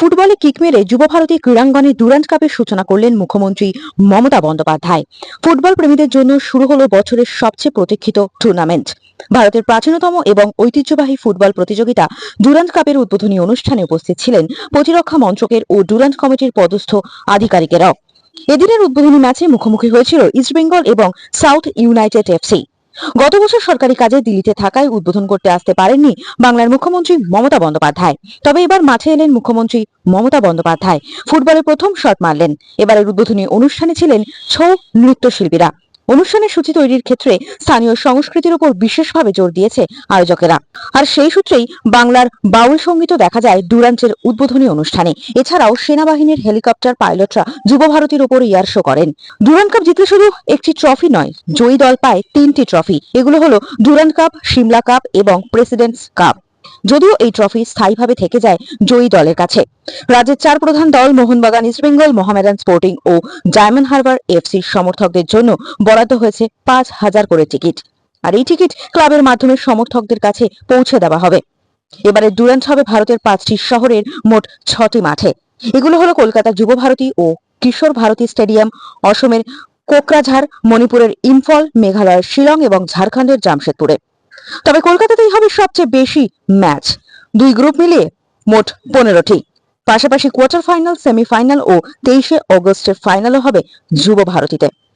ফুটবলে কিক মেরে যুব ভারতী ক্রীড়াঙ্গনে ডুরান্ট কাপের সূচনা করলেন মুখ্যমন্ত্রী মমতা বন্দ্যোপাধ্যায়। ফুটবল প্রেমীদের জন্য শুরু হলো বছরের সবচেয়ে প্রতীক্ষিত টুর্নামেন্ট ভারতের প্রাচীনতম এবং ঐতিহ্যবাহী ফুটবল প্রতিযোগিতা ডুরান্ট কাপের উদ্বোধনী অনুষ্ঠানে উপস্থিত ছিলেন প্রতিরক্ষা মন্ত্রকের ও ডুরান্ট কমিটির পদস্থ আধিকারিকেরাও। এদিনের উদ্বোধনী ম্যাচে মুখোমুখি হয়েছিল ইস্টবেঙ্গল এবং সাউথ ইউনাইটেড এফসি। গত বছর সরকারি কাজে দিল্লিতে থাকায় উদ্বোধন করতে আসতে পারেননি বাংলার মুখ্যমন্ত্রী মমতা বন্দ্যোপাধ্যায়। তবে এবার মাঠে এলেন মুখ্যমন্ত্রী মমতা বন্দ্যোপাধ্যায়। ফুটবলে প্রথম শট মারলেন। এবারের উদ্বোধনী অনুষ্ঠানে ছিলেন ছৌ নৃত্যশিল্পীরা। অনুষ্ঠানের সূচি তৈরির ক্ষেত্রে স্থানীয় সংস্কৃতির উপর বিশেষভাবে জোর দিয়েছে আয়োজকেরা। আর সেই সূত্রেই বাংলার বাউল সঙ্গীতও দেখা যায় ডুরান্টের উদ্বোধনী অনুষ্ঠানে। এছাড়াও সেনাবাহিনীর হেলিকপ্টার পাইলটরা যুব ভারতীর উপর ইয়ার শো করেন। ডুরান্ট কাপ জিতলে শুধু একটি ট্রফি নয়, জয়ী দল পায় তিনটি ট্রফি। এগুলো হলো ডুরান্ট কাপ, সিমলা কাপ এবং প্রেসিডেন্টস কাপ। যদিও এই ট্রফি স্থায়ীভাবে থেকে যায় জয়ী দলের কাছে। রাজ্যের চার প্রধান দল Mohun Bagan East Bengal Mohammedan sporting ও ডায়মন্ড হারবার এফসির সমর্থকদের জন্য বরাদ্দ হয়েছে পাঁচ হাজার করে টিকিট আর এই টিকিট ক্লাবের মাধ্যমে সমর্থকদের কাছে পৌঁছে দেওয়া হবে। এবারে ডুরান্ট হবে ভারতের পাঁচটি শহরের মোট ছটি মাঠে। এগুলো হলো কলকাতা যুব ভারতী ও কিশোর ভারতী স্টেডিয়াম, অসমের কোকরাঝাড়, মণিপুরের ইম্ফল, মেঘালয়ের শিলং এবং ঝাড়খণ্ডের জামশেদপুরে। তবে কলকাতাতেই হবে সবচেয়ে বেশি ম্যাচ। দুই গ্রুপ মিলিয়ে মোট পনেরোটি। পাশাপাশি কোয়ার্টার ফাইনাল, সেমিফাইনাল ও তেইশে অগস্টের ফাইনালও হবে যুব ভারতীতে